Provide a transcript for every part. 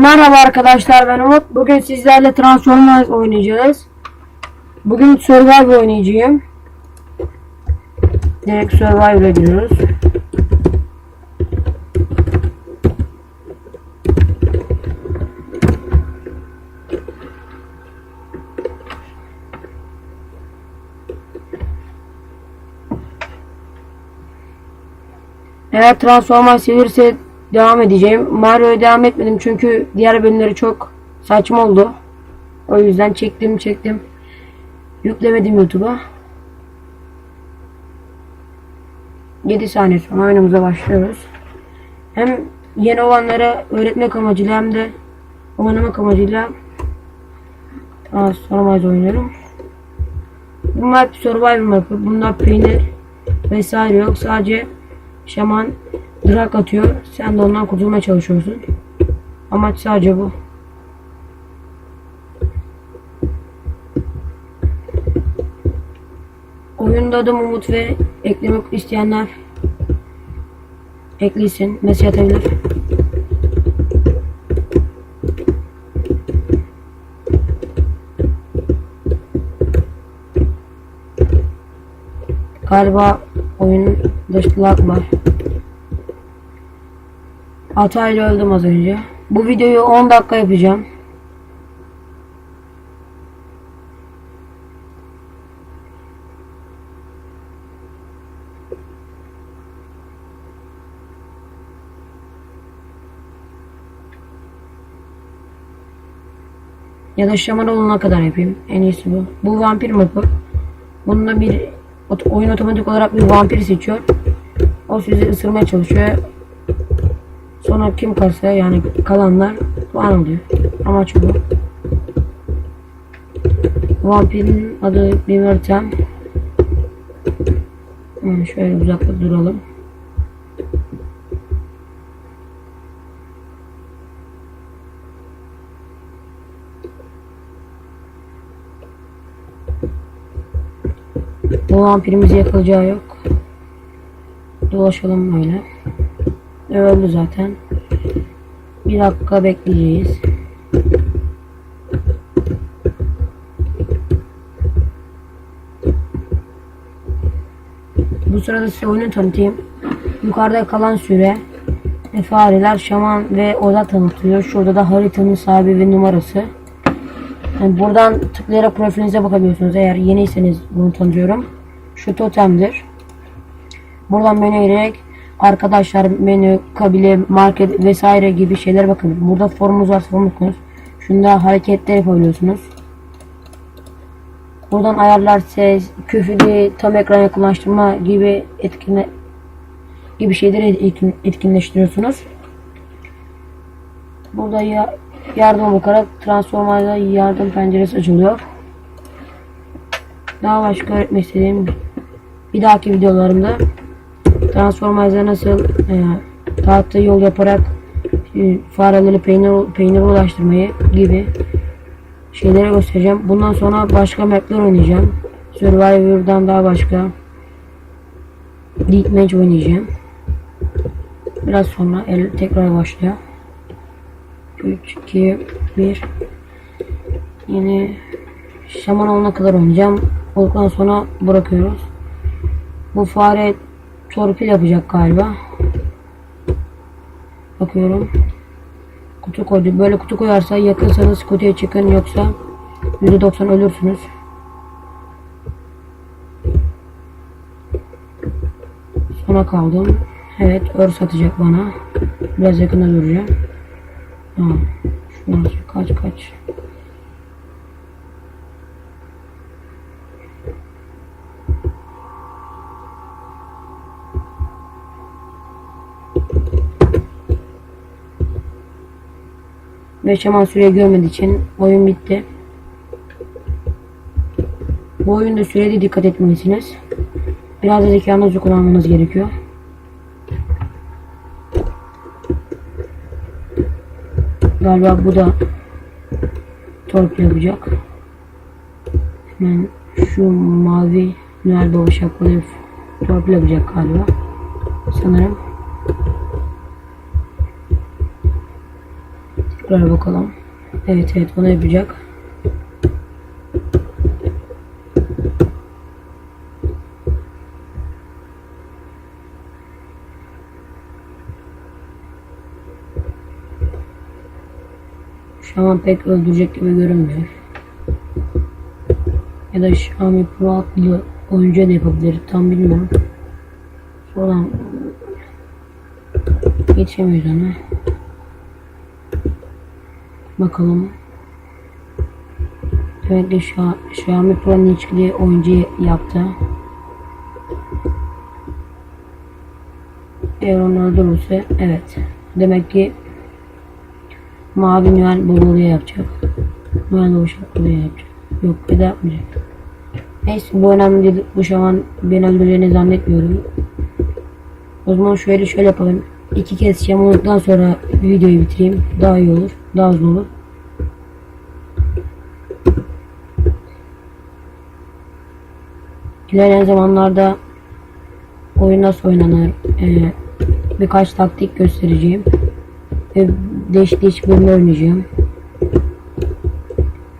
Merhaba arkadaşlar ben Umut. Bugün sizlerle Transformers oynayacağız. Bugün Survivor oynayacağım. Direkt Survivor'a giriyoruz. Eğer Transformers gelirse devam edeceğim. Mario'ya devam etmedim çünkü diğer bölümleri çok saçma oldu. O yüzden çektim çektim. Yüklemedim YouTube'a. 7 saniye sonra oyunumuza başlıyoruz. Hem yeni olanlara öğretmek amacıyla hem de oynamak amacıyla Transformers oynuyorum. Bunlar Survivor mapı. Bunlar peynir vesaire yok. Sadece şaman drag atıyor. Sen de ondan kurtulmaya çalışıyorsun. Amaç sadece bu. Oyunda adım Umut ve eklemek isteyenler eklesin. Mesaj atabilir. Galiba oyun dışlık var. Hatayla öldüm az önce. Bu videoyu 10 dakika yapacağım. Ya da şaman olana kadar yapayım. En iyisi bu. Bu vampir mapı. Bunda bir oyun otomatik olarak bir vampir seçiyor. O sizi ısırmaya çalışıyor. Sonra kim kalsa yani kalanlar puan alıyor. Amaç bu. Vampirin adı Bimertem. Hmm, şöyle uzakta duralım. Bu vampirimizi yakalayacağı yok. Dolaşalım böyle. Öldü zaten. Bir dakika bekleyeceğiz. Bu sırada size oyunu tanıtayım. Yukarıda kalan süre fareler, şaman ve oda tanıtılıyor. Şurada da haritanın sahibi ve numarası. Yani buradan tıklayarak profilinize bakabiliyorsunuz. Eğer yeniyseniz bunu tanıtıyorum. Şu totemdir. Buradan menüye girerek arkadaşlar menü, kabile, market vesaire gibi şeyler bakın. Burada formunuz varsa formu tıklıyorsunuz. Şunda hareketler yapabiliyorsunuz. Buradan ayarlar, ses, küfürü, tam ekran yakınlaştırma gibi etkinle gibi şeyleri etkin, etkinleştiriyorsunuz. Burada ya, yardıma bakarak transformayla yardım penceresi açılıyor. Daha başka öğretmek istediğim bir dahaki videolarımda Transformers'a nasıl e, tahta yol yaparak e, fareleri peynir, peynir ulaştırmayı gibi şeyleri göstereceğim. Bundan sonra başka mapler oynayacağım. Survivor'dan daha başka Deathmatch oynayacağım. Biraz sonra el tekrar başlıyor. 3, 2, 1 Yine şaman olana kadar oynayacağım. Olduktan sonra bırakıyoruz. Bu fare torpil yapacak galiba. Bakıyorum. Kutu koydu. Böyle kutu koyarsa yakınsanız kutuya çıkın yoksa %90 ölürsünüz. Sona kaldım. Evet örs atacak bana. Biraz yakında duracağım. Ha, şunu kaç kaç. Ve şaman süre görmediği için oyun bitti. Bu oyunda sürede dikkat etmelisiniz. Biraz da zekanızı kullanmanız gerekiyor. Galiba bu da torpil yapacak. Hemen şu mavi Noel Baba şapkalı torpil yapacak galiba. Sanırım. Tekrar bakalım. Evet evet onu yapacak. Şu an pek öldürecek gibi görünmüyor. Ya da Xiaomi Pro adlı oyuncu da yapabilir. Tam bilmiyorum. Şuradan geçemiyoruz ona. Bakalım. Demek ki Xia- Xiaomi Pro'nun içkili oyuncu yaptı. Eğer onu öldürürse evet. Demek ki Mavi Noel Babalığı yapacak. Noel Baba şapkalığı yapacak. Yok bir de yapmayacak. Neyse bu önemli değil. Bu şu an beni öldüreceğini zannetmiyorum. O zaman şöyle şöyle yapalım. İki kez şam olduktan sonra videoyu bitireyim. Daha iyi olur. Hızlı olur. İlerleyen zamanlarda oyun nasıl oynanır e, birkaç taktik göstereceğim. Ve değişik değişik bölümler oynayacağım.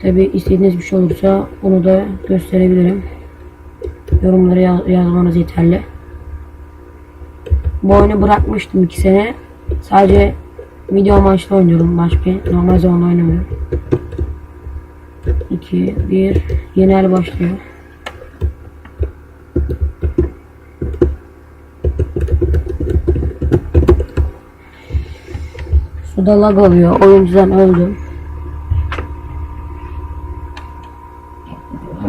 Tabi istediğiniz bir şey olursa onu da gösterebilirim. Yorumlara yaz- yazmanız yeterli. Bu oyunu bırakmıştım 2 sene. Sadece video amaçlı oynuyorum. Başka normal zaman oynamıyorum. 2, 1, yeni el başlıyor. Suda lag oluyor. Oyuncudan öldüm.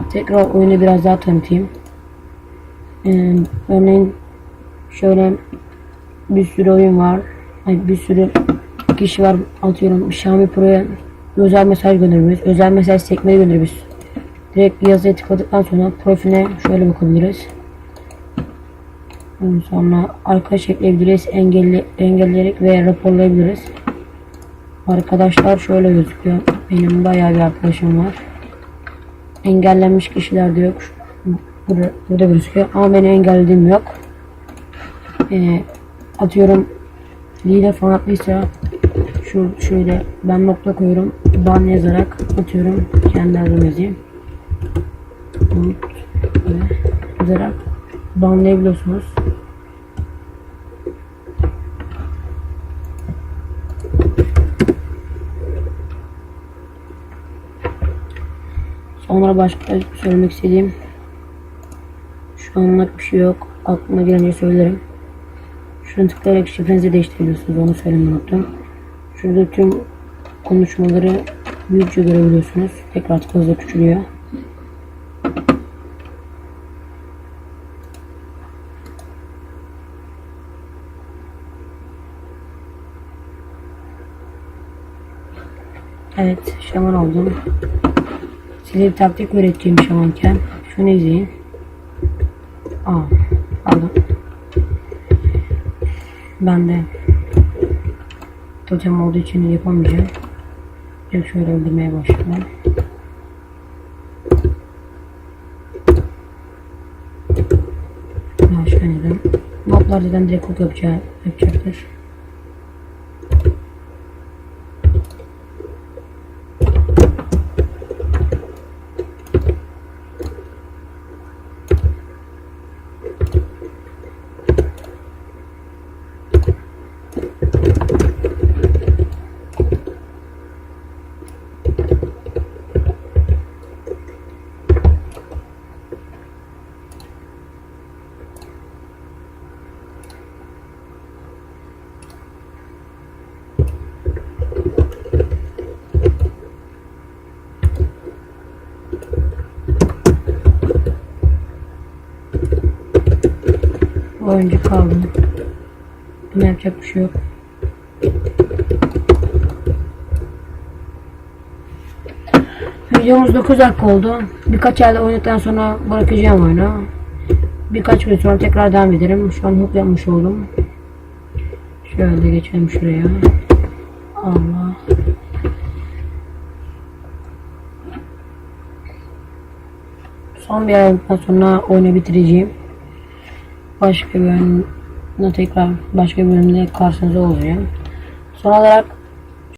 Tekrar oyunu biraz daha tanıtayım. Ee, örneğin şöyle bir sürü oyun var. Ay, bir sürü kişi var. Atıyorum Xiaomi Pro'ya özel mesaj göndeririz. Özel mesaj sekmeyi göndeririz. Direkt yazıya tıkladıktan sonra profiline şöyle bakabiliriz. Ondan sonra arkadaş ekleyebiliriz. Engelli, engelleyerek ve raporlayabiliriz. Arkadaşlar şöyle gözüküyor. Benim bayağı bir arkadaşım var. Engellenmiş kişiler de yok. Burada, burada gözüküyor. Ama beni engellediğim yok. Ee, atıyorum lider falan attıysa şu şöyle ben nokta koyuyorum. Ban yazarak atıyorum. Kendi adım yazayım. Umut böyle yazarak banlayabiliyorsunuz. Sonra başka söylemek istediğim şu anlık bir şey yok. Aklıma gelince söylerim. Şunu tıklayarak şifrenizi değiştirebiliyorsunuz. Onu söylemeyi unuttum. Şurada tüm konuşmaları büyükçe görebiliyorsunuz. Tekrar tıkladığınızda küçülüyor. Evet, şaman oldum. Size bir taktik öğreteceğim şamanken. Şunu izleyin. Aa, pardon. Ben de totem olduğu için yapamayacağım. Direkt şöyle öldürmeye başladım. Başka neden? Moblar zaten direkt yapacağı, yapacaktır. Oyuncu kaldım. Buna yapacak bir şey yok. Videomuz 9 dakika oldu. Birkaç ayda oynadıktan sonra bırakacağım oyunu. Birkaç gün sonra tekrar devam ederim. Şu an hook yapmış oldum. Şöyle geçelim şuraya. Allah. Son bir aydan sonra oyunu bitireceğim. Başka bir oyunla tekrar başka bir bölümde karşınızda olacağım. Son olarak